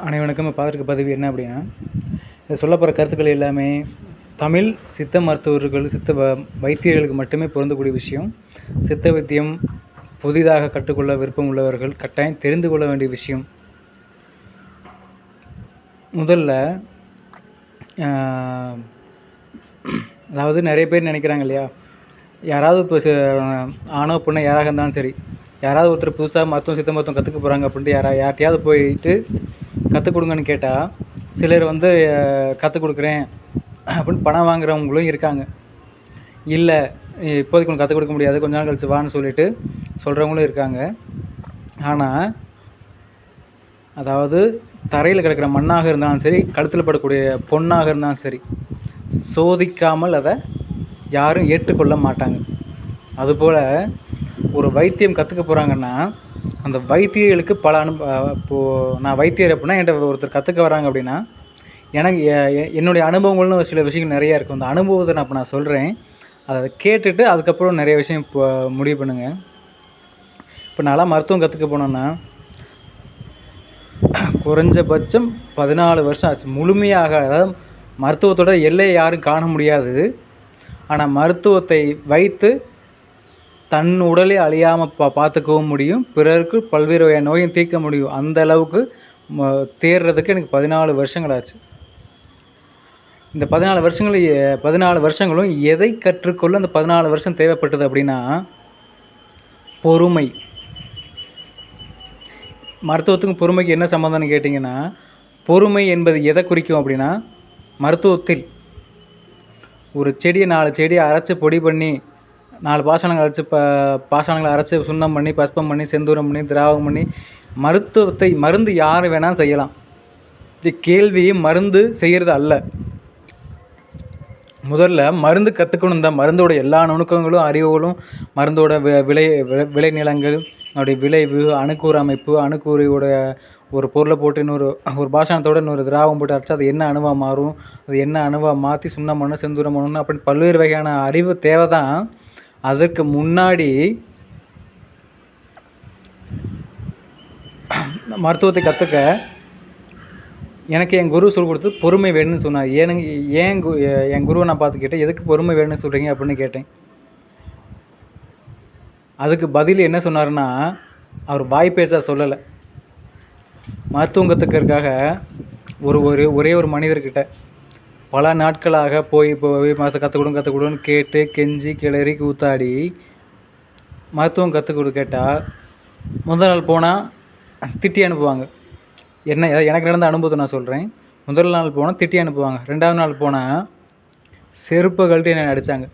அனைவருக்கும் பார்த்துருக்க பதிவு என்ன அப்படின்னா இது சொல்லப்போகிற கருத்துக்கள் எல்லாமே தமிழ் சித்த மருத்துவர்கள் சித்த வைத்தியர்களுக்கு மட்டுமே பொருந்தக்கூடிய விஷயம். சித்த வைத்தியம் புதிதாக கற்றுக்கொள்ள விருப்பம் உள்ளவர்கள் கட்டாயம் தெரிந்து கொள்ள வேண்டிய விஷயம். முதல்ல அதாவது நிறைய பேர் நினைக்கிறாங்க இல்லையா யாராவது இப்போ ஆணோ பொண்ணோ யாராக இருந்தாலும் சரி யாராவது ஒருத்தர் புதுசாக மருத்துவம் சித்த மருத்துவம் கற்றுக்க போகிறாங்க அப்படின்ட்டு யாரா யார்ட்டையாவது போயிட்டு கற்றுக் கொடுங்கன்னு கேட்டால் சிலர் வந்து கற்றுக் கொடுக்குறேன் அப்படின்னு பணம் வாங்குறவங்களும் இருக்காங்க. இல்லை இப்போதைக்கு உனக்கு கற்றுக் கொடுக்க முடியாது கொஞ்ச நாள் கழிச்சு வான்னு சொல்லிட்டு சொல்கிறவங்களும் இருக்காங்க. ஆனால் அதாவது தரையில் கிடக்கிற மண்ணாக இருந்தாலும் சரி கழுத்தில் படக்கூடிய பொண்ணாக இருந்தாலும் சரி சோதிக்காமல் அதை யாரும் ஏற்றுக்கொள்ள மாட்டாங்க. அதுபோல் ஒரு வைத்தியம் கற்றுக்க போகிறாங்கன்னா அந்த வைத்தியர்களுக்கு பல அனு இப்போது நான் வைத்தியர் அப்படின்னா என்கிட்ட ஒருத்தர் கற்றுக்க வராங்க அப்படின்னா எனக்கு எ- எ- என்னுடைய அனுபவங்கள்னு ஒரு சில விஷயங்கள் நிறையா இருக்கும் அந்த அனுபவத்தை நான் இப்போ நான் சொல்கிறேன் அதை கேட்டுட்டு அதுக்கப்புறம் நிறைய விஷயம் இப்போ முடிவு பண்ணுங்கள் இப்போ நான்லாம் மருத்துவம் கற்றுக்க போனோன்னா குறைஞ்சபட்சம் பதினாலு வருஷம் ஆச்சு. முழுமையாக அதாவது மருத்துவத்தோட எல்லையை யாரும் காண முடியாது. ஆனால் மருத்துவத்தை வைத்து தன் உடலை அழியாமல் பா பார்த்துக்கவும் முடியும். பிறருக்கு பல்வேறு வகையான நோயும் தீர்க்க முடியும். அந்த அளவுக்கு ம- தேர்றதுக்கு எனக்கு பதினாலு வருஷங்கள் ஆச்சு இந்த பதினாலு வருஷங்கள் எ- பதினாலு வருஷங்களும் எதை கற்றுக்கொள்ள அந்த பதினாலு வருஷம் தேவைப்பட்டது அப்படின்னா பொறுமை. மருத்துவத்துக்கும் பொறுமைக்கு என்ன சம்மந்தம்னு கேட்டிங்கன்னா பொறுமை என்பது எதை குறிக்கும் அப்படின்னா மருத்துவத்தில். ஒரு செடியை நாலு செடியை அரைச்சி பொடி பண்ணி நாலு பாசனங்கள் அரைச்சி ப பாசனங்களை அரைச்சி சுண்ணம் பண்ணி பஸ்பம் பண்ணி செந்தூரம் பண்ணி திராவகம் பண்ணி மருத்துவத்தை மருந்து யார் வேணால் செய்யலாம். இது கேள்வி மருந்து செய்கிறது அல்ல. முதல்ல மருந்து கற்றுக்கணும் தான். மருந்தோட எல்லா நுணுக்கங்களும் அறிவுகளும் மருந்தோட வி- விளை வி- விளைநிலங்கள் அதோடைய விளைவு அணுக்கூறு அமைப்பு அணுக்கூறியோட ஒரு பொருளை போட்டு இன்னொரு ஒரு பாஷாணத்தோட இன்னொரு திராவகம் போட்டு அரைச்சா அது என்ன அணுவாக மாறும்? அது என்ன அணுவாக மாற்றி சுண்ணம் பண்ணணும் செந்தூரம் பண்ணணும் அப்படின்னு பல்வேறு வகையான அறிவு தேவை தான் அதற்கு முன்னாடி மருத்துவத்தை கற்றுக்க எனக்கு என் குரு சொல்லி கொடுத்து பொறுமை வேணும்னு சொன்னார். ஏனுங்க ஏன் கு என் குருவை நான் பார்த்து கேட்டேன் எதுக்கு பொறுமை வேணும்னு சொல்கிறீங்க அப்படின்னு கேட்டேன். அதுக்கு பதில் என்ன சொன்னார்னா அவர் வாய் பேச சொல்லலை. மருத்துவம் கற்றுக்கிறதுக்காக ஒரு ஒரு ஒரே ஒரு மனிதர்கிட்ட பல நாட்களாக போய் போய் மருத்துவ கற்றுக் கொடுங்க கற்றுக் கொடுன்னு கேட்டு கெஞ்சி கிளறி கூத்தாடி மருத்துவம் கற்றுக் கொடு கேட்டால் முதல் நாள் போனால் திட்டி அனுப்புவாங்க. என்ன எனக்கு நடந்த அனுபவத்தை நான் சொல்கிறேன் முதல் நாள் போனால் திட்டி அனுப்புவாங்க. ரெண்டாவது நாள் போனால் செருப்பை கழட்டி என்னை அடித்தாங்க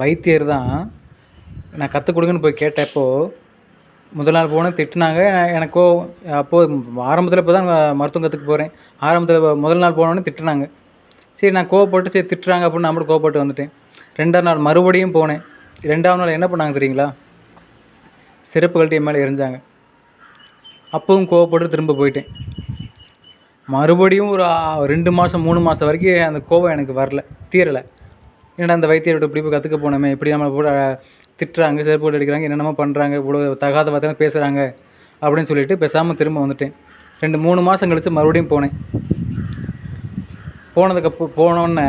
வைத்தியர் தான் நான் கற்றுக் கொடுங்கன்னு போய் கேட்டப்போ முதல் நாள் போனால் திட்டினாங்க. எனக்கோ அப்போது ஆரம்பத்தில் இப்போ தான் மருத்துவம் கற்றுக்க போகிறேன் ஆரம்பத்தில் முதல் நாள் போனோடனே திட்டினாங்க. சரி நான் கோவப்பட்டு சரி திட்டுறாங்க அப்படின்னு நான் மட்டும் கோவப்பட்டு வந்துட்டேன். ரெண்டாவது நாள் மறுபடியும் போனேன். ரெண்டாவது நாள் என்ன பண்ணாங்க தெரியுங்களா? சிறப்புகள்கிட்ட என் மேலே எரிஞ்சாங்க. அப்பவும் கோவப்பட்டு திரும்ப போயிட்டேன். மறுபடியும் ஒரு ரெண்டு மாதம் மூணு மாதம் வரைக்கும் அந்த கோவம் எனக்கு வரல தீரலை. என்னடா அந்த வைத்தியர்கிட்ட இப்படி போய் கற்றுக்க போனோமே இப்படி நம்மளை போட திட்டுறாங்க செருப்பு அடிக்கிறாங்க என்னென்னமோ பண்ணுறாங்க இவ்வளோ தகாத வார்த்தை பேசுகிறாங்க அப்படின்னு சொல்லிட்டு பேசாமல் திரும்ப வந்துட்டேன். ரெண்டு மூணு மாதம் கழித்து மறுபடியும் போனேன். போனதுக்கு போனோடனே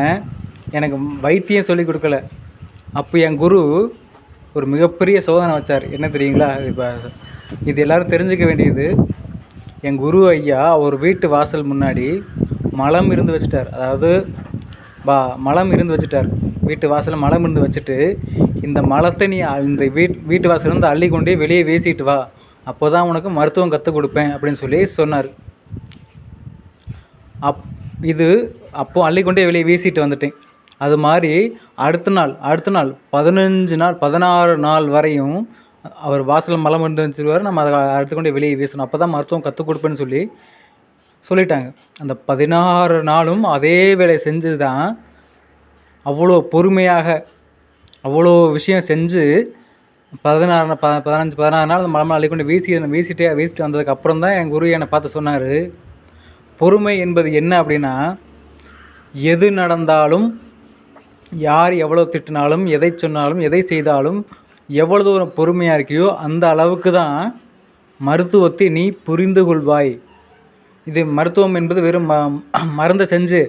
எனக்கு வைத்தியம் சொல்லி கொடுக்கல. அப்போ என் குரு ஒரு மிகப்பெரிய சோதனை வச்சார். என்ன தெரியுங்களா? இப்போ இது எல்லோரும் தெரிஞ்சுக்க வேண்டியது என் குரு ஐயா ஒரு வீட்டு வாசல் முன்னாடி மலம் இருந்து வச்சுட்டார். அதாவது பா மலம் இருந்து வச்சுட்டார். வீட்டு வாசலில் மலம் இருந்து வச்சுட்டு இந்த மலத்தை நீ இந்த வீட் வீட்டு வாசலேருந்து இருந்து அள்ளி கொண்டே வெளியே வீசிட்டு வா. அப்போ தான் உனக்கு மருத்துவம் கற்றுக் கொடுப்பேன் அப்படின்னு சொல்லி சொன்னார். அப் இது அப்போது அள்ளிக்கொண்டே வெளியே வீசிட்டு வந்துட்டேன். அது மாதிரி அடுத்த நாள் அடுத்த நாள் பதினஞ்சு நாள் பதினாறு நாள் வரையும் அவர் வாசலில் மலம் இருந்து வச்சுருவார். நம்ம அதை அடுத்துக்கொண்டே வெளியே வீசணும். அப்போ தான் மருத்துவம் கற்றுக் கொடுப்பேன்னு சொல்லி சொல்லிட்டாங்க. அந்த பதினாறு நாளும் அதே வேலையை செஞ்சு தான் அவ்வளோ பொறுமையாக அவ்வளோ விஷயம் செஞ்சு பதினாறு ப பதினஞ்சு பதினாறு நாள் அந்த மலமெல்லாம் அள்ளிக்கொண்டு வீசி வீசிட்டே வீசிட்டு வந்ததுக்கு அப்புறம் தான் என் குரு என்னை பார்த்து சொன்னார். பொறுமை என்பது என்ன அப்படின்னா எது நடந்தாலும் யார் எவ்வளோ திட்டினாலும் எதை சொன்னாலும் எதை செய்தாலும் எவ்வளோ தூரம் பொறுமையாக இருக்கியோ அந்த அளவுக்கு தான் மருத்துவத்தை நீ புரிந்து கொள்வாய். இது மருத்துவம் என்பது வெறும் ம மருந்தை செஞ்சு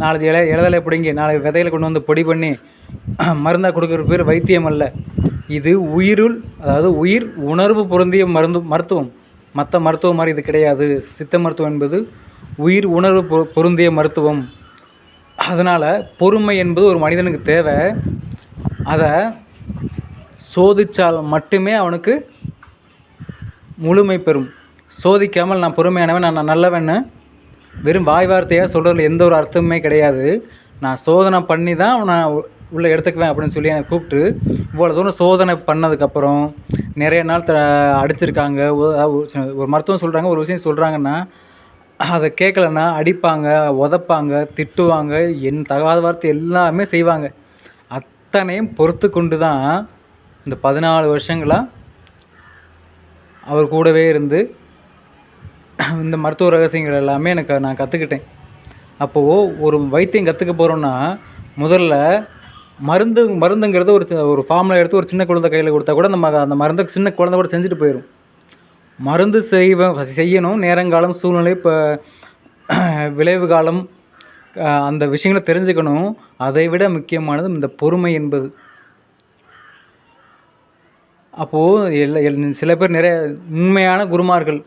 நாளைக்கு இலை இலதலை பிடுங்கி நாலு விதையில கொண்டு வந்து பொடி பண்ணி மருந்தாக கொடுக்குற பேர் வைத்தியம் அல்ல. இது உயிருள் அதாவது உயிர் உணர்வு பொருந்திய மருந்து மருத்துவம். மற்ற மருத்துவம் மாதிரி இது கிடையாது. சித்த மருத்துவம் என்பது உயிர் உணர்வு பொ பொருந்திய மருத்துவம். அதனால் பொறுமை என்பது ஒரு மனிதனுக்கு தேவை. அதை சோதித்தால் மட்டுமே அவனுக்கு முழுமை பெறும். சோதிக்காமல் நான் பொறுமையானவன் நான் நான் நல்லவன்னு வெறும் வாய் வார்த்தையாக சொல்கிறதுல எந்த ஒரு அர்த்தமுமே கிடையாது. நான் சோதனை பண்ணி தான் நான் உள்ளே எடுத்துக்குவேன் அப்படின்னு சொல்லி என்னை கூப்பிட்டு இவ்வளோ தூரம் சோதனை பண்ணதுக்கப்புறம் நிறைய நாள் த அடிச்சிருக்காங்க. ஒரு ஒரு மருத்துவம் சொல்கிறாங்க ஒரு விஷயம் சொல்கிறாங்கன்னா அதை கேட்கலன்னா அடிப்பாங்க உதைப்பாங்க திட்டுவாங்க என் தகாத வார்த்தை எல்லாமே செய்வாங்க. அத்தனையும் பொறுத்து கொண்டு தான் இந்த பதினாலு வருஷங்களாக அவர் கூடவே இருந்து இந்த மருத்துவ ரகசியங்கள் எல்லாமே எனக்கு நான் கற்றுக்கிட்டேன் அப்போது ஒரு வைத்தியம் கற்றுக்க போகிறோன்னா முதல்ல மருந்து மருந்துங்கிறது ஒரு ஒரு ஃபார்மில் எடுத்து ஒரு சின்ன குழந்தை கையில் கொடுத்தா கூட நம்ம அந்த மருந்தை சின்ன குழந்தை கூட செஞ்சுட்டு போயிடும் மருந்து செய்வ செய்யணும். நேரங்காலம் சூழ்நிலை இப்போ விளைவு காலம் அந்த விஷயங்களை தெரிஞ்சுக்கணும். அதை விட முக்கியமானது இந்த பொறுமை என்பது. அப்போது எல்லா எல் சில பேர் நிறைய உண்மையான குருமார்கள்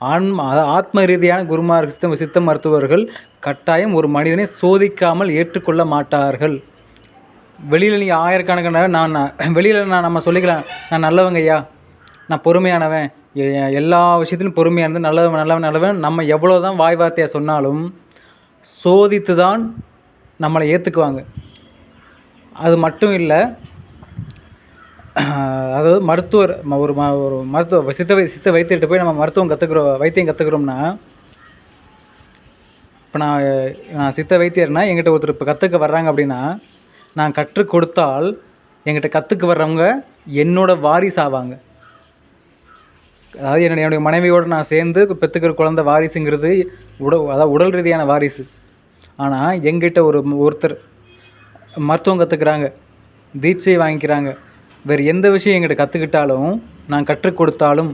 ஆன்ம ஆத்ம ரீதியான குருமார்கள் சித்த சித்த மருத்துவர்கள் கட்டாயம் ஒரு மனிதனை சோதிக்காமல் ஏற்றுக்கொள்ள மாட்டார்கள். வெளியில் நீங்கள் ஆயிரக்கணக்கான நான் வெளியில் நான் நம்ம சொல்லிக்கலாம் நான் நல்லவங்க ஐயா. நான் பொறுமையானவன். எல்லா விஷயத்திலும் பொறுமையானது நல்லவன் நல்லவன் நல்லவன். நம்ம எவ்வளோ தான் வாய் வார்த்தையாக சொன்னாலும் சோதித்து தான் நம்மளை ஏற்றுக்குவாங்க அது மட்டும் இல்லை அதாவது மருத்துவர் ஒரு ம ஒரு மருத்துவ சித்த வை சித்த வைத்தியர்கிட்ட போய் நம்ம மருத்துவம் கற்றுக்குறோம் வைத்தியம் கற்றுக்குறோம்னா இப்போ நான் நான் சித்த வைத்தியர்னா எங்கிட்ட ஒருத்தர் இப்போ கற்றுக்க வர்றாங்க அப்படின்னா நான் கற்றுக் கொடுத்தால் எங்கிட்ட கற்றுக்க வர்றவங்க என்னோடய வாரிசு ஆவாங்க. அதாவது என்னுடைய என்னுடைய மனைவியோடு நான் சேர்ந்து பெற்றுக்கிற குழந்தை வாரிசுங்கிறது உட அதாவது உடல் ரீதியான வாரிசு. ஆனால் எங்கிட்ட ஒரு ஒருத்தர் மருத்துவம் கற்றுக்குறாங்க தீட்சை வாங்கிக்கிறாங்க. வேறு எந்த விஷயம் எங்கிட்ட கற்றுக்கிட்டாலும் நான் கற்றுக் கொடுத்தாலும்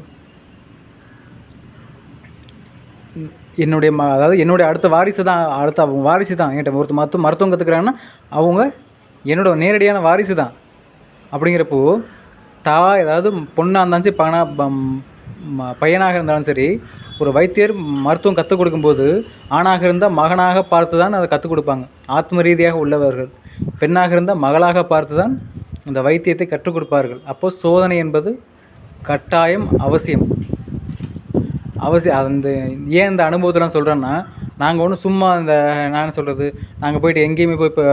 என்னுடைய ம அதாவது என்னுடைய அடுத்த வாரிசு தான் அடுத்த அவங்க வாரிசு தான். என்கிட்ட ஒருத்தர் மருத்துவம் மருத்துவம் கற்றுக்குறாங்கன்னா அவங்க என்னோட நேரடியான வாரிசு தான். அப்படிங்கிறப்போ தா ஏதாவது பொண்ணாக இருந்தாச்சு பணம் பையனாக இருந்தாலும் சரி ஒரு வைத்தியர் மருத்துவம் கற்றுக் கொடுக்கும்போது ஆணாக இருந்தால் மகனாக பார்த்து தான் அதை கற்றுக் கொடுப்பாங்க. ஆத்ம ரீதியாக உள்ளவர்கள். பெண்ணாக இருந்தால் மகளாக பார்த்து தான் இந்த வைத்தியத்தை கற்றுக் கொடுப்பார்கள். அப்போது சோதனை என்பது கட்டாயம் அவசியம். அவசியம் அந்த ஏன் இந்த அனுபவத்தெலாம் சொல்கிறேன்னா நாங்கள் ஒன்றும் சும்மா இந்த நான் என்ன சொல்கிறது நாங்கள் போயிட்டு எங்கேயுமே போய் இப்போ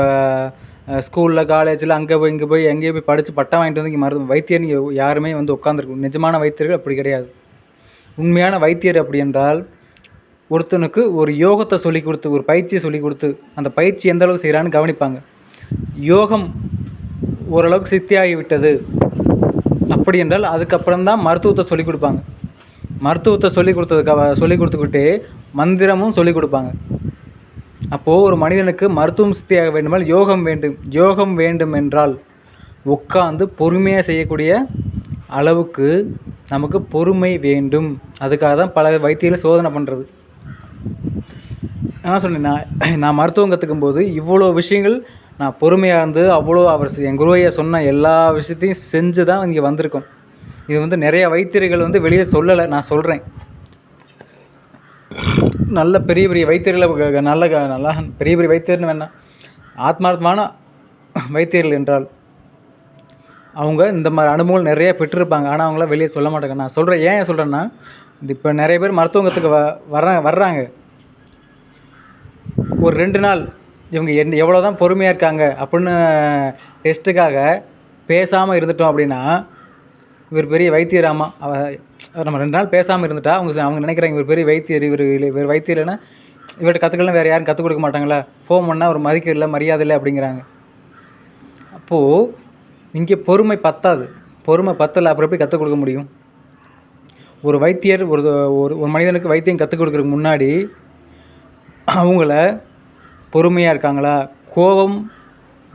ஸ்கூலில் காலேஜில் அங்கே போய் இங்கே போய் எங்கேயோ போய் படித்து பட்டம் வாங்கிட்டு வந்து இங்கே மருந்து வைத்தியர் நீங்கள் யாருமே வந்து உட்காந்துருக்கும் நிஜமான வைத்தியர்கள் அப்படி கிடையாது. உண்மையான வைத்தியர் அப்படி என்றால் ஒருத்தனுக்கு ஒரு யோகத்தை சொல்லி கொடுத்து ஒரு பயிற்சியை சொல்லி கொடுத்து அந்த பயிற்சி எந்த அளவுக்கு செய்கிறான்னு கவனிப்பாங்க. யோகம் ஓரளவுக்கு சித்தியாகிவிட்டது அப்படி என்றால் அதுக்கப்புறம் தான் மருத்துவத்தை சொல்லிக் கொடுப்பாங்க. மருத்துவத்தை சொல்லி கொடுத்ததுக்கு சொல்லி கொடுத்துக்கிட்டே மந்திரமும் சொல்லி கொடுப்பாங்க. அப்போது ஒரு மனிதனுக்கு மருத்துவம் சித்தியாக வேண்டுமால் யோகம் வேண்டும் யோகம் வேண்டும் என்றால் உட்காந்து பொறுமையாக செய்யக்கூடிய அளவுக்கு நமக்கு பொறுமை வேண்டும். அதுக்காக தான் பல வைத்தியில் சோதனை பண்ணுறது என்ன சொன்னேன் நான் நான் மருத்துவம் கற்றுக்கும் போது இவ்வளோ விஷயங்கள் நான் பொறுமையாக இருந்து அவ்வளோ அவர் என் குருவையை சொன்ன எல்லா விஷயத்தையும் செஞ்சு தான் இங்கே வந்திருக்கோம். இது வந்து நிறைய வைத்தியர்கள் வந்து வெளியே சொல்லலை நான் சொல்கிறேன் நல்ல பெரிய பெரிய வைத்தியர்களை நல்ல க- நல்லா பெரிய பெரிய வைத்தியர்னு வேணாம் ஆத்மார்த்தமான வைத்தியர்கள் என்றால் அவங்க இந்த மாதிரி அனுபவங்கள் நிறைய பெற்றிருப்பாங்க. ஆனால் அவங்களாம் வெளியே சொல்ல மாட்டாங்க. நான் சொல்கிறேன் ஏன் சொல்கிறேன்னா இப்போ நிறைய பேர் மருத்துவங்கத்துக்கு வ வர்றாங்க வர்றாங்க. ஒரு ரெண்டு நாள் இவங்க என்ன எவ்வளோ தான் பொறுமையாக இருக்காங்க அப்படின்னு டெஸ்ட்டுக்காக பேசாமல் இருந்துட்டோம் அப்படின்னா இவர் பெரிய வைத்தியராமா. அவ நம்ம ரெண்டு நாள் பேசாமல் இருந்துட்டா அவங்க அவங்க நினைக்கிறாங்க இவர் பெரிய வைத்தியர் இவர் இவர் வைத்தியர் இல்லைன்னா இவர்கிட்ட கற்றுக்கலாம் வேறு யாரும் கற்றுக் கொடுக்க மாட்டாங்களா ஃபோன் பண்ணால் ஒரு மதிக்க இல்லை மரியாதை இல்லை அப்படிங்கிறாங்க. அப்போது இங்கே பொறுமை பத்தாது. பொறுமை பத்தலை அப்புறம் எப்படி கற்றுக் கொடுக்க முடியும்? ஒரு வைத்தியர் ஒரு ஒரு ஒரு மனிதனுக்கு வைத்தியம் கற்றுக் கொடுக்குறதுக்கு முன்னாடி அவங்கள பொறுமையாக இருக்காங்களா? கோபம்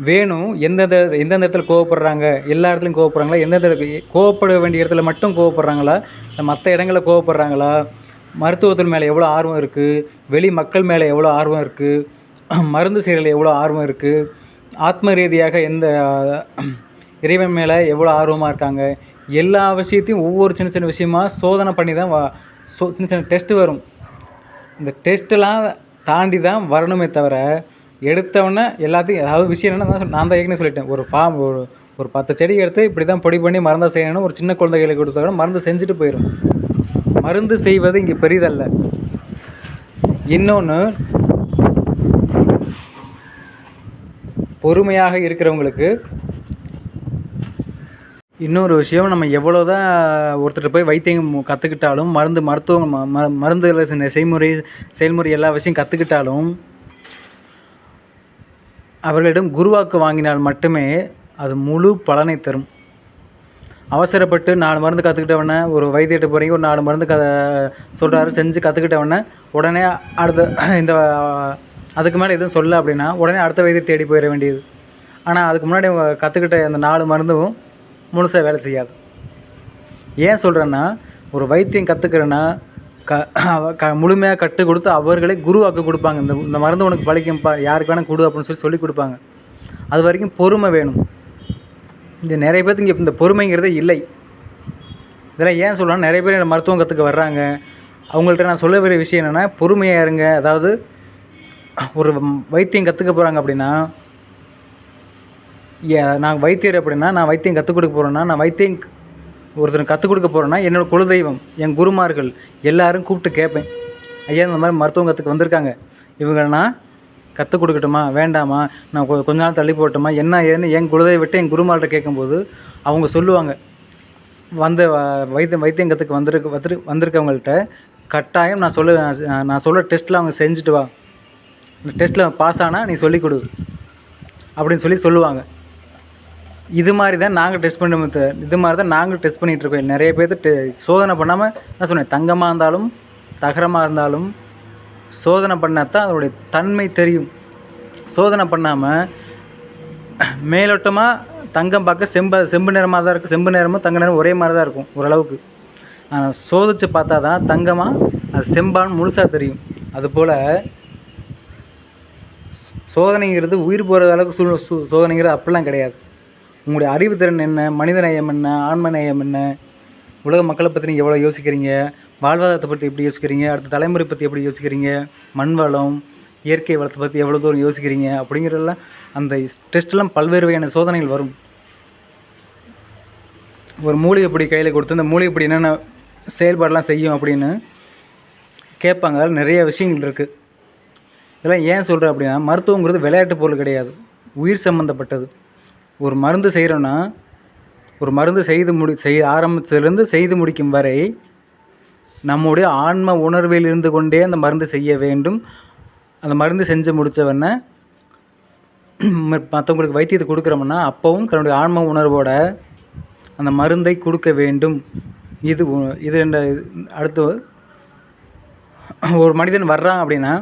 வேணும். எந்தெந்த எந்தெந்த இடத்துல கோவப்படுறாங்க எல்லா இடத்துலையும் கோவப்படுறாங்களா எந்தெந்த இடத்துல- கோவப்பட வேண்டிய இடத்துல மட்டும் கோவப்படுறாங்களா இல்லை மற்ற இடங்களில் கோவப்படுறாங்களா மருத்துவத்தின் மேலே எவ்வளோ ஆர்வம் இருக்குது வெளி மக்கள் மேலே எவ்வளோ ஆர்வம் இருக்குது மருந்து செய்கிறதுல எவ்வளோ ஆர்வம் இருக்குது ஆத்ம ரீதியாக எந்த இறைவன் மேலே எவ்வளோ ஆர்வமாக இருக்காங்க எல்லா விஷயத்தையும் ஒவ்வொரு சின்ன சின்ன விஷயமா சோதனை பண்ணி தான் சோ சின்ன சின்ன டெஸ்ட்டு வரும். இந்த டெஸ்ட்டெல்லாம் தாண்டி தான் வரணுமே தவிர எடுத்தவொடனே எல்லாத்தையும் அதாவது விஷயம் என்னென்னா நான் நான் தான் ஏற்கனவே சொல்லிட்டேன். ஒரு ஃபார்ம் ஒரு ஒரு பத்து செடி எடுத்து இப்படி தான் பொடி பண்ணி மருந்தாக செய்யணும் ஒரு சின்ன குழந்தைகளுக்கு கொடுத்தா கூட மருந்து செஞ்சுட்டு போயிடும் மருந்து செய்வது இங்கே பெரிதல்ல. இன்னொன்று பொறுமையாக இருக்கிறவங்களுக்கு இன்னொரு விஷயம் நம்ம எவ்வளோ தான் ஒருத்தர்கிட்ட போய் வைத்தியம் கற்றுக்கிட்டாலும் மருந்து மருத்துவம் ம ம மருந்துகளை செய்முறை செயல்முறை எல்லா விஷயம் கற்றுக்கிட்டாலும் அவர்களிடம் குருவாக்கு வாங்கினால் மட்டுமே அது முழு பலனை தரும். அவசரப்பட்டு நாலு மருந்து கற்றுக்கிட்டவனே ஒரு வைத்தியத்தை போகிறீங்க ஒரு நாலு மருந்து க சொல்கிறாரு செஞ்சு கற்றுக்கிட்டவனே உடனே அடுத்த இந்த அதுக்கு மேலே எதுவும் சொல்ல அப்படின்னா உடனே அடுத்த வைத்தியம் தேடி போயிட வேண்டியது. ஆனால் அதுக்கு முன்னாடி கற்றுக்கிட்ட அந்த நாலு மருந்தும் முழுசாக வேலை செய்யாது. ஏன் சொல்கிறேன்னா ஒரு வைத்தியம் கற்றுக்கிறேன்னா க க முழுமையாக கற்றுக் கொடுத்து அவர்களே குருவாக்க கொடுப்பாங்க. இந்த இந்த மருந்து உனக்கு பழிக்கும்ப்பா யாருக்கு வேணால் கொடு அப்படின்னு சொல்லி சொல்லி கொடுப்பாங்க. அது வரைக்கும் பொறுமை வேணும். இந்த நிறைய பேர்த்துக்கு இங்கே இந்த பொறுமைங்கிறதே இல்லை. இதெல்லாம் ஏன் சொல்லலாம் நிறைய பேர் மருத்துவம் கற்றுக்க வர்றாங்க. அவங்கள்ட்ட நான் சொல்ல வேண்டிய விஷயம் என்னென்னா பொறுமையாக இருங்க. அதாவது ஒரு வைத்தியம் கற்றுக்க போகிறாங்க அப்படின்னா ஏ நான் வைத்தியர் அப்படின்னா நான் வைத்தியம் கற்றுக் கொடுக்க போகிறேன்னா நான் வைத்தியம் ஒருத்தருக்கு கற்றுக் கொடுக்க போகிறேன்னா என்னோடய குலதெய்வம் என் குருமார்கள் எல்லாரும் கூப்பிட்டு கேட்பேன் ஐயா இந்த மாதிரி மருத்துவம் கற்றுக்க வந்திருக்காங்க. இவங்களை நான் கற்றுக் கொடுக்கட்டுமா? வேண்டாமா? நான் கொ- கொஞ்ச நாள் தள்ளி போட்டுமா? என்ன ஏதுன்னு என் குலதெய்வம் விட்டு என் குருமார்கிட்ட கேட்கும்போது அவங்க சொல்லுவாங்க. வந்த வ- வைத்தியம் வைத்தியம் வந்திருக்க வந்துரு வந்திருக்கவங்கள்ட்ட கட்டாயம் நான் சொல்ல நான் சொல்ல டெஸ்ட்டில் அவங்க செஞ்சுட்டு வா. இந்த டெஸ்ட்டில் பாஸ் ஆனால் நீ சொல்லிக் கொடு. அப்படின்னு சொல்லி சொல்லுவாங்க. இது மாதிரி தான் நாங்கள் டெஸ்ட் பண்ண இது மாதிரி தான் நாங்கள் டெஸ்ட் பண்ணிகிட்டு இருக்கோம். நிறைய பேர்த்து டெ சோதனை பண்ணாமல் நான் சொன்னேன் தங்கமாக இருந்தாலும் தகரமாக இருந்தாலும் சோதனை பண்ணால் தான் அதனுடைய தன்மை தெரியும். சோதனை பண்ணாமல் மேலோட்டமாக தங்கம் பார்க்க செம்ப செம்பு நிறமாக தான் இருக்கும் செம்பு நிறமும் தங்க நிறமும் ஒரே மாதிரி தான் இருக்கும் ஓரளவுக்கு. ஆனால் சோதித்து பார்த்தா தான் தங்கமாக அது செம்பான்னு முழுசாக தெரியும். அதுபோல் சோதனைங்கிறது உயிர் போகிற அளவுக்கு சூ சோதனைங்கிறது அப்படிலாம் கிடையாது. உங்களுடைய அறிவுத்திறன் என்ன? மனித நேயம் என்ன? ஆன்ம நேயம் என்ன? உலக மக்களை பற்றி நீங்கள் எவ்வளோ யோசிக்கிறீங்க? வாழ்வாதாரத்தை பற்றி எப்படி யோசிக்கிறீங்க? அடுத்த தலைமுறை பற்றி எப்படி யோசிக்கிறீங்க? மண் வளம் இயற்கை வளத்தை பற்றி எவ்வளோ தூரம் யோசிக்கிறீங்க? அப்படிங்கிறதெல்லாம் அந்த டெஸ்ட்லாம் பல்வேறு வகையான சோதனைகள் வரும். ஒரு மூலிகை பொடி கையில் கொடுத்து அந்த மூலிகை பொடி என்னென்ன செயல்பாடெலாம் செய்யும் அப்படின்னு கேட்பாங்க. அதில் நிறைய விஷயங்கள் இருக்குது இதெல்லாம் ஏன் சொல்கிறேன் அப்படின்னா மருத்துவங்கிறது விளையாட்டு பொருள் கிடையாது. உயிர் சம்மந்தப்பட்டது ஒரு மருந்து செய்கிறோன்னா ஒரு மருந்து செய்து முடி செய் ஆரம்பித்ததுலேருந்து செய்து முடிக்கும் வரை நம்முடைய ஆன்ம உணர்வில் இருந்து கொண்டே அந்த மருந்து செய்ய வேண்டும். அந்த மருந்து செஞ்சு முடித்தவொடனே மற்றவங்களுக்கு வைத்தியத்தை கொடுக்குறோம்னா அப்போவும் தன்னுடைய ஆன்ம உணர்வோட அந்த மருந்தை கொடுக்க வேண்டும். இது இது என்ற அடுத்து ஒரு மனிதன் வர்றான் அப்படின்னா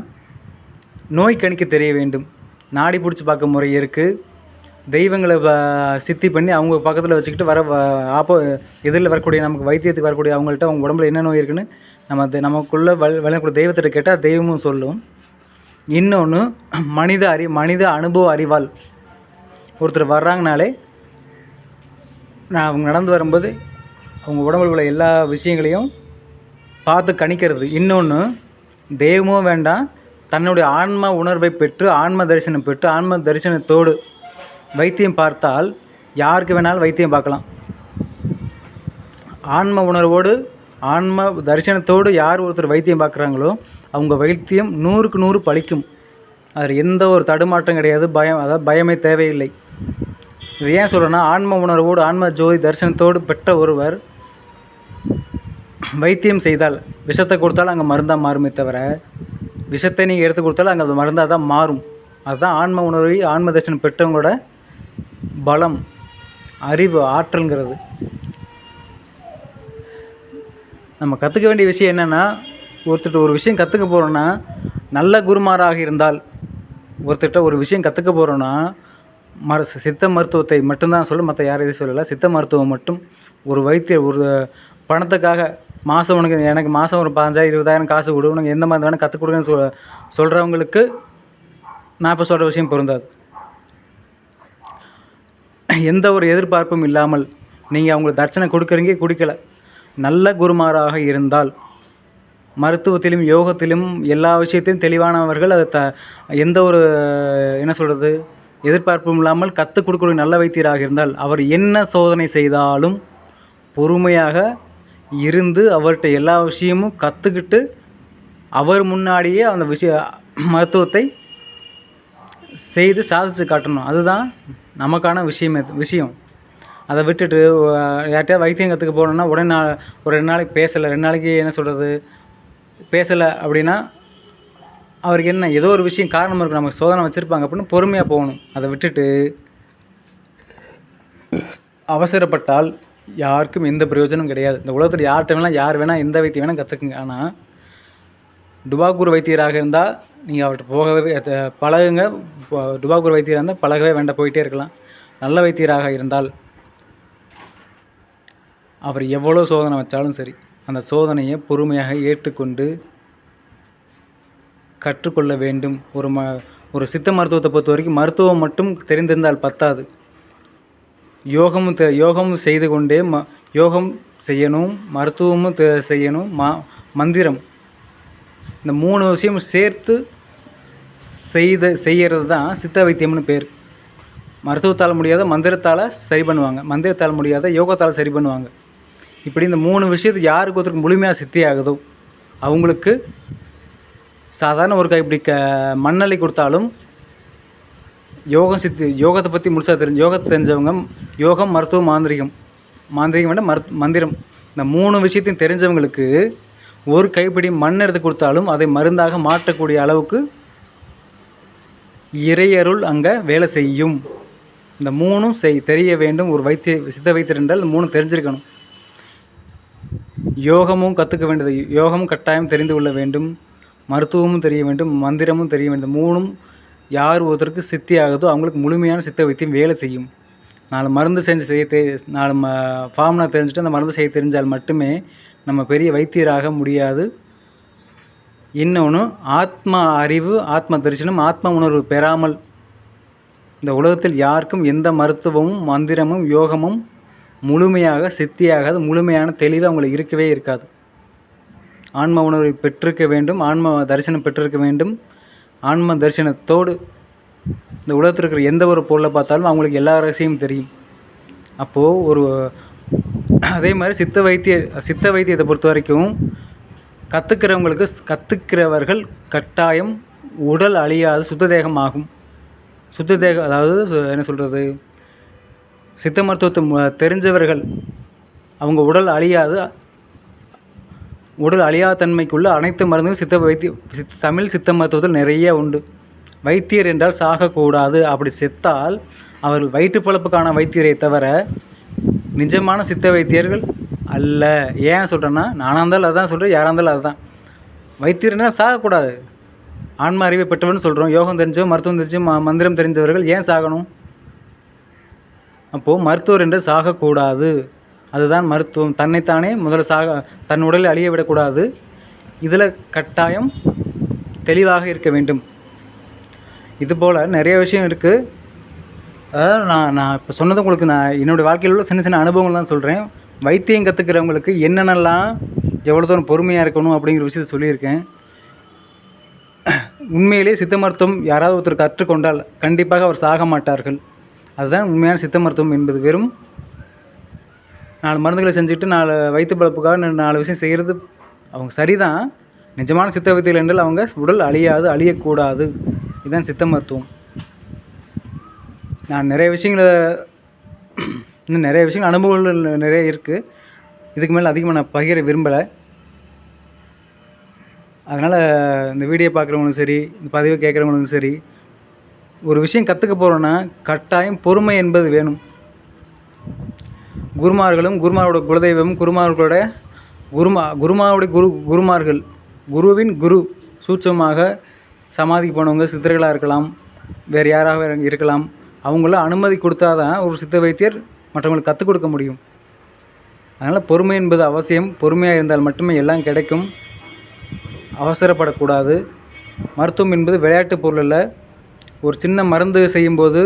நோய் கணிக்க தெரிய வேண்டும். நாடி பிடிச்சி பார்க்க முறை இருக்குது தெய்வங்களை சித்தி பண்ணி அவங்க பக்கத்தில் வச்சுக்கிட்டு வர வ- ஆப்போ எதிரில் வரக்கூடிய நமக்கு வைத்தியத்துக்கு வரக்கூடிய அவங்கள்ட்ட அவங்க உடம்புல என்ன நோய் இருக்குன்னு நம்ம நமக்குள்ளே வல் விளையக்கூடிய தெய்வத்திட்ட கேட்டால் தெய்வமும் சொல்லும். இன்னொன்று மனித அறி மனித அனுபவ அறிவால். ஒருத்தர் வர்றாங்கனாலே நான் அவங்க நடந்து வரும்போது அவங்க உடம்புல உள்ள எல்லா விஷயங்களையும் பார்த்து கணிக்கிறது. இன்னொன்று தெய்வமும் வேண்டாம் தன்னுடைய ஆன்ம உணர்வை பெற்று ஆன்ம தரிசனம் பெற்று ஆன்ம தரிசனத்தோடு வைத்தியம் பார்த்தால் யாருக்கு வேணாலும் வைத்தியம் பார்க்கலாம். ஆன்ம உணர்வோடு ஆன்ம தரிசனத்தோடு யார் ஒருத்தர் வைத்தியம் பார்க்குறாங்களோ அவங்க வைத்தியம் நூறுக்கு நூறு பழிக்கும். அதில் எந்த ஒரு தடுமாற்றம் கிடையாது பயம் அதாவது பயமே தேவையில்லை. இது ஏன் சொல்கிறேன்னா ஆன்ம உணர்வோடு ஆன்ம ஜோதி தரிசனத்தோடு பெற்ற ஒருவர் வைத்தியம் செய்தால் விஷத்தை கொடுத்தாலும் அங்கே மருந்தாக மாறுமே தவிர விஷத்தை நீங்கள் எடுத்து கொடுத்தாலும் அங்கே அது மருந்தாக தான் மாறும். அதுதான் ஆன்ம உணர்வை ஆன்ம தரிசனம் பெற்றவங்களோட பலம் அறிவு ஆற்றல்ங்கிறது. நம்ம கற்றுக்க வேண்டிய விஷயம் என்னென்னா ஒருத்தர்கிட்ட ஒரு விஷயம் கற்றுக்க போகிறோன்னா நல்ல குருமாராக இருந்தால் ஒருத்தர்கிட்ட ஒரு விஷயம் கற்றுக்க போகிறோன்னா மரு சித்த மருத்துவத்தை மட்டும்தான் சொல்ல மற்ற யாரும் எதுவும் சொல்லலை. சித்த மருத்துவம் மட்டும் ஒரு வைத்திய ஒரு பணத்துக்காக மாதம் உனக்கு எனக்கு மாதம் ஒரு பதினஞ்சாயிரம் இருபதாயிரம் காசு கொடு உனக்கு எந்த மாதிரி வேணால் கற்றுக் கொடுங்கன்னு சொல் சொல்கிறவங்களுக்கு நான் இப்போ சொல்கிற விஷயம் பொருந்தாது. எந்த ஒரு எதிர்பார்ப்பும் இல்லாமல் நீங்கள் அவங்களுக்கு தட்சணை கொடுக்குறீங்க கொடுக்கல. நல்ல குருமாராக இருந்தால் மருத்துவத்திலும் யோகத்திலும் எல்லா விஷயத்திலும் தெளிவானவர்கள் அதை த எந்த ஒரு என்ன சொல்கிறது எதிர்பார்ப்பும் இல்லாமல் கற்றுக் கொடுக்கக்கூடிய நல்ல வைத்தியராக இருந்தால் அவர் என்ன சோதனை செய்தாலும் பொறுமையாக இருந்து அவர்கிட்ட எல்லா விஷயமும் கற்றுக்கிட்டு அவர் முன்னாடியே அந்த விஷய மருத்துவத்தை செய்து சாதித்து காட்டணும். அதுதான் நமக்கான விஷயமே விஷயம். அதை விட்டுட்டு யார்கிட்டயாவது வைத்தியம் கற்றுக்க போகணுன்னா உடனே நாள் ஒரு ரெண்டு நாளைக்கு பேசலை. ரெண்டு நாளைக்கு என்ன சொல்கிறது பேசலை அப்படின்னா அவருக்கு என்ன ஏதோ ஒரு விஷயம் காரணம் இருக்குது நமக்கு சோதனை வச்சுருப்பாங்க. அப்படின்னு பொறுமையாக போகணும். அதை விட்டுட்டு அவசரப்பட்டால் யாருக்கும் எந்த பிரயோஜனம் கிடையாது. இந்த உலகத்தில் யார்கிட்ட வேணால் யார் வேணால் எந்த வைத்தியம் வேணால் கற்றுக்குங்க ஆனால் டுபாக்கூர் வைத்தியராக இருந்தால் நீங்கள் அவர்கிட்ட போகவே பழகுங்க. இப்போ டுபாக்கூர் வைத்தியராக இருந்தால் பழகவே வேண்டாம் போயிட்டே இருக்கலாம். நல்ல வைத்தியராக இருந்தால் அவர் எவ்வளோ சோதனை வச்சாலும் சரி அந்த சோதனையை பொறுமையாக ஏற்றுக்கொண்டு கற்றுக்கொள்ள வேண்டும். ஒரு ம ஒரு சித்த மருத்துவத்தை பொறுத்த வரைக்கும் மருத்துவம் மட்டும் தெரிந்திருந்தால் பத்தாது. யோகமும் தெ யோகமும் செய்து கொண்டே ம யோகம் செய்யணும் மருத்துவமும் செய்யணும் மா மந்திரம் இந்த மூணு விஷயம் சேர்த்து செய்த செய்கிறது தான் சித்த வைத்தியம்னு பேர். மருத்துவத்தால் முடியாத மந்திரத்தால் சரி பண்ணுவாங்க. மந்திரத்தால் முடியாத யோகத்தால் சரி பண்ணுவாங்க. இப்படி இந்த மூணு விஷயத்து யாருக்கு ஒருத்தருக்கு முழுமையாக சித்தி ஆகுதோ அவங்களுக்கு சாதாரண ஒரு இப்படி க மண்ணலி கொடுத்தாலும் யோகம் சித்தி யோகத்தை பற்றி முழுசாக தெரிஞ்சு யோகத்தை தெரிஞ்சவங்க யோகம் மருத்துவம் மாந்திரிகம். மாந்திரிகம் வேண்டாம் மருத் மந்திரம். இந்த மூணு விஷயத்தையும் தெரிஞ்சவங்களுக்கு ஒரு கைப்பிடி மண் எடுத்து கொடுத்தாலும் அதை மருந்தாக மாற்றக்கூடிய அளவுக்கு இறையருள் அங்கே வேலை செய்யும். இந்த மூணும் செய் தெரிய வேண்டும். ஒரு வைத்திய சித்த வைத்தியர் என்றால் இந்த மூணும் தெரிஞ்சிருக்கணும். யோகமும் கற்றுக்க வேண்டியது. யோகமும் கட்டாயம் தெரிந்து கொள்ள வேண்டும். மருத்துவமும் தெரிய வேண்டும். மந்திரமும் தெரிய வேண்டும். மூணும் யார் ஒருத்தருக்கு சித்தி ஆகுதோ அவங்களுக்கு முழுமையான சித்த வைத்தியம் வேலை செய்யும். நாலு மருந்து செஞ்சு செய்ய தெ நாலு ம ஃபார்ம்னா தெரிஞ்சுட்டு அந்த மருந்து செய்ய தெரிஞ்சால் மட்டுமே நம்ம பெரிய வைத்தியராக முடியாது. இன்னொன்று ஆத்ம அறிவு ஆத்ம தரிசனம் ஆத்ம உணர்வு பெறாமல் இந்த உலகத்தில் யாருக்கும் எந்த மருத்துவமும் மந்திரமும் யோகமும் முழுமையாக சித்தியாகாது. முழுமையான தெளிவு அவங்களுக்கு இருக்கவே இருக்காது. ஆன்ம உணர்வை பெற்றிருக்க வேண்டும் ஆன்ம தரிசனம் பெற்றிருக்க வேண்டும். ஆன்ம தரிசனத்தோடு இந்த உலகத்தில் இருக்கிற எந்த ஒரு பொருளை பார்த்தாலும் அவங்களுக்கு எல்லா ரகசியமும் தெரியும். அப்போது ஒரு அதே மாதிரி சித்த வைத்திய சித்த வைத்தியத்தை பொறுத்த வரைக்கும் கற்றுக்கிறவங்களுக்கு கற்றுக்கிறவர்கள் கட்டாயம் உடல் அழியாது சுத்த தேகம் ஆகும். சுத்த தேகம் அதாவது என்ன சொல்கிறது சித்த மருத்துவத்தை தெரிஞ்சவர்கள் அவங்க உடல் அழியாது உடல் அழியாத தன்மைக்குள்ள அனைத்து மருந்தும் சித்த வைத்திய சித்த தமிழ் சித்த மருத்துவத்தில் நிறைய உண்டு. வைத்தியர் என்றால் சாகக்கூடாது. அப்படி செத்தால் அவர்கள் வயிற்று பழப்புக்கான வைத்தியரை தவிர நிஜமான சித்த வைத்தியர்கள் அல்ல. ஏன் சொல்கிறேன்னா நானாக இருந்தாலும் அதான் சொல்கிறேன் யாராக இருந்தாலும் அதுதான் வைத்தியர்னா சாகக்கூடாது. ஆன்ம அறிவை பெற்றவர்னு சொல்கிறோம் யோகம் தெரிஞ்சோ மருத்துவம் தெரிஞ்சோ ம மந்திரம் தெரிந்தவர்கள் ஏன் சாகணும்? அப்போது மருத்துவர் என்று சாகக்கூடாது. அதுதான் மருத்துவம். தன்னைத்தானே முதல்ல சாக தன் உடலை அழிய விடக்கூடாது. இதில் கட்டாயம் தெளிவாக இருக்க வேண்டும். இதுபோல் நிறைய விஷயம் இருக்குது அதாவது நான் நான் இப்போ சொன்னது உங்களுக்கு நான் என்னுடைய வாழ்க்கையில் உள்ள சின்ன சின்ன அனுபவங்கள் தான் சொல்கிறேன் வைத்தியம் கற்றுக்கிறவங்களுக்கு என்னென்னலாம் எவ்வளோ தூரம் பொறுமையாக இருக்கணும் அப்படிங்கிற விஷயத்த சொல்லியிருக்கேன். உண்மையிலே சித்த மருத்துவம் யாராவது ஒருத்தர் கற்றுக்கொண்டால் கண்டிப்பாக அவர் சாக மாட்டார்கள். அதுதான் உண்மையான சித்த மருத்துவம் என்பது. வெறும் நாலு மருந்துகளை செஞ்சுட்டு நாலு வயிற்று பழப்புக்காக நாலு விஷயம் செய்கிறது அவங்க சரிதான். நிஜமான சித்த வைத்தியர்கள் என்றால் அவங்க உடல் அழியாது அழியக்கூடாது. இதுதான் சித்த மருத்துவம். நான் நிறைய விஷயங்களை இன்னும் நிறைய விஷயங்கள் அனுபவங்கள் நிறைய இருக்குது இதுக்கு மேலே அதிகமாக நான் பகிர விரும்பலை. அதனால் இந்த வீடியோ பார்க்குறவங்களும் சரி இந்த பதிவை கேட்குறவங்களும் சரி ஒரு விஷயம் கற்றுக்க போகிறோன்னா கட்டாயம் பொறுமை என்பது வேணும். குருமார்களும் குருமாரோட குலதெய்வம் குருமார்களோட குருமா குருமாவுடைய குரு குருமார்கள் குருவின் குரு சூட்சமாக சமாதிக்கு போனவங்க சித்தர்களாக இருக்கலாம் வேறு யாராக இருக்கலாம். அவங்கள அனுமதி கொடுத்தா தான் ஒரு சித்த வைத்தியர் மற்றவங்களுக்கு கற்றுக் கொடுக்க முடியும். அதனால் பொறுமை என்பது அவசியம். பொறுமையாக இருந்தால் மட்டுமே எல்லாம் கிடைக்கும். அவசரப்படக்கூடாது. மருத்துவம் என்பது விளையாட்டு பொருள் இல்லை ஒரு சின்ன மருந்து செய்யும்போது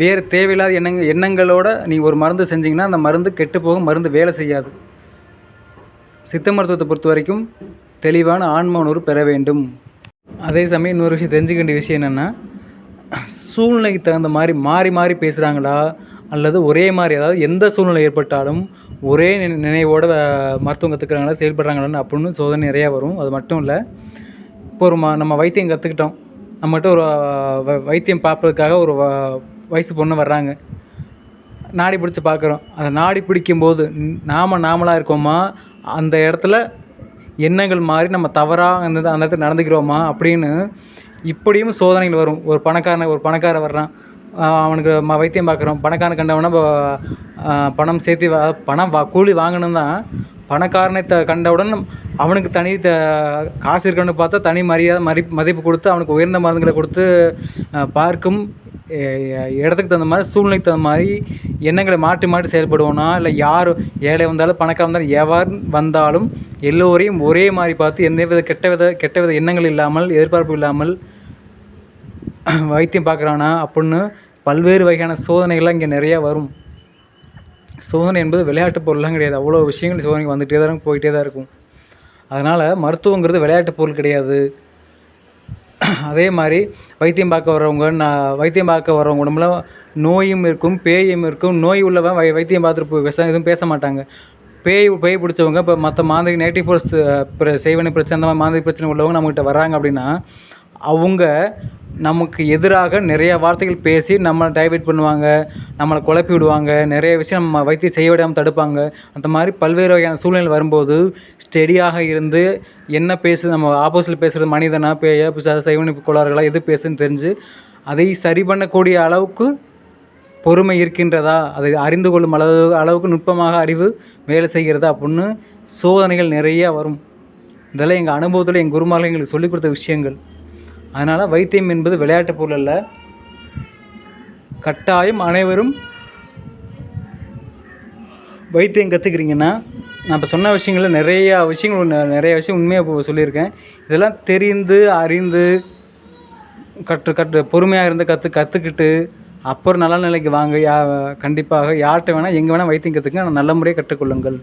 வேறு தேவையில்லாத எண்ணங்கள் எண்ணங்களோட நீங்கள் ஒரு மருந்து செஞ்சிங்கன்னா அந்த மருந்து கெட்டு போகும். மருந்து வேலை செய்யாது. சித்த மருத்துவத்தை பொறுத்த வரைக்கும் தெளிவான ஆன்ம உணர்வு பெற வேண்டும். அதே சமயம் இன்னொரு விஷயம் தெரிஞ்சுக்க வேண்டிய விஷயம் என்னென்னா சூழ்நிலைக்கு தகுந்த மாதிரி மாறி மாறி பேசுகிறாங்களா அல்லது ஒரே மாதிரி அதாவது எந்த சூழ்நிலை ஏற்பட்டாலும் ஒரே நினை நினைவோட மருத்துவம் கற்றுக்குறாங்களா செயல்படுறாங்களான்னு அப்படின்னு சோதனை நிறையா வரும். அது மட்டும் இல்லை இப்போ ஒரு ம நம்ம வைத்தியம் கற்றுக்கிட்டோம் நம்மகிட்ட ஒரு வைத்தியம் பார்ப்பதற்காக ஒரு வயசு பொண்ணு வர்றாங்க. நாடி பிடிச்சி பார்க்குறோம். அந்த நாடி பிடிக்கும்போது நாம் நாம நாமளாக இருக்கோமா? அந்த இடத்துல எண்ணங்கள் மாதிரி நம்ம தவறாக அந்த அந்த இடத்துல நடந்துக்கிறோமா? அப்படின்னு இப்படியும் சோதனைகள் வரும். ஒரு பணக்காரன் ஒரு பணக்காரன் வர்றான். அவனுக்கு ம வைத்தியம் பார்க்குறோம். பணக்காரன் கண்டவனா பணம் சேர்த்து பணம் வா கூலி வாங்கணும் தான். பணக்காரனை த கண்டவுடன் அவனுக்கு தனி த காசு இருக்கணும்னு பார்த்தா தனி மரியாதை மதி மதிப்பு கொடுத்து அவனுக்கு உயர்ந்த மருந்துகளை கொடுத்து பார்க்கும் இடத்துக்கு தகுந்த மாதிரி சூழ்நிலைக்கு தகுந்த மாதிரி எண்ணங்களை மாற்றி மாற்றி செயல்படுவோனா? இல்லை யார் ஏழை வந்தாலும் பணக்கார வந்தாலும் எவ்வாறு வந்தாலும் எல்லோரையும் ஒரே மாதிரி பார்த்து எந்த வித கெட்ட வித கெட்ட வித எண்ணங்கள் இல்லாமல் எதிர்பார்ப்பு இல்லாமல் வைத்தியம் பார்க்குறானா? அப்புடின்னு பல்வேறு வகையான சோதனைகள்லாம் இங்கே நிறையா வரும். சோதனை என்பது விளையாட்டு பொருள்லாம் கிடையாது. அவ்வளோ விஷயங்கள் சோதனை வந்துகிட்டே தான் இருக்கும், போயிட்டே தான் இருக்கும். அதனால் மருத்துவங்கிறது விளையாட்டு பொருள் கிடையாது. அதே மாதிரி வைத்தியம் பார்க்க வர்றவங்க நான் வைத்தியம் பார்க்க வர்றவங்க உடம்புல நோயும் இருக்கும் பேயும் இருக்கும். நோய் உள்ளவன் வை வைத்தியம் பார்த்துட்டு போய் பேச எதுவும் பேச மாட்டாங்க. பேய் பேய் பிடிச்சவங்க இப்போ மற்ற மாதிரி நேட்டிவ் ஃபோர்ஸ் செய்வனை பிரச்சனை அந்த மாதிரி மாதிரி பிரச்சனை உள்ளவங்க நம்மகிட்ட வராங்க அப்படின்னா அவங்க நமக்கு எதிராக நிறைய வார்த்தைகள் பேசி நம்மளை டைவெர்ட் பண்ணுவாங்க நம்மளை குழப்பி விடுவாங்க நிறைய விஷயம் நம்ம வைத்தியம் செய்ய விடாமல் தடுப்பாங்க. அந்த மாதிரி பல்வேறு வகையான சூழ்நிலை வரும்போது ஸ்டெடியாக இருந்து என்ன பேசு நம்ம ஆப்போசிட்டில் பேசுகிறது மனிதனா பேயா பிசாசு செய்வனி கோளாறுகளா எது பேசுன்னு தெரிஞ்சு அதை சரி பண்ணக்கூடிய அளவுக்கு பொறுமை இருக்கின்றதா? அதை அறிந்து கொள்ளும் அளவு அளவுக்கு நுட்பமாக அறிவு வேலை செய்கிறதா? அப்படின்னு சோதனைகள் நிறையா வரும். இதெல்லாம் எங்கள் அனுபவத்தில் எங்கள் குருமார்கள் எங்களுக்கு சொல்லிக் கொடுத்த விஷயங்கள். அதனால் வைத்தியம் என்பது விளையாட்டு பொருள் அல்ல. கட்டாயம் அனைவரும் வைத்தியம் கற்றுக்கிறீங்கன்னா நான் இப்போ சொன்ன விஷயங்களில் நிறையா விஷயங்கள் நிறைய விஷயம் உண்மையாக இப்போ சொல்லியிருக்கேன். இதெல்லாம் தெரிந்து அறிந்து கற்று கற்று பொறுமையாக இருந்து கற்று கற்றுக்கிட்டு அப்புறம் நல்ல நிலைக்கு வாங்க. யா கண்டிப்பாக யார்கிட்ட வேணால் எங்கே வேணால் வைத்தியம் கற்றுக்க நல்ல முறையாக கற்றுக்கொள்ளுங்கள்.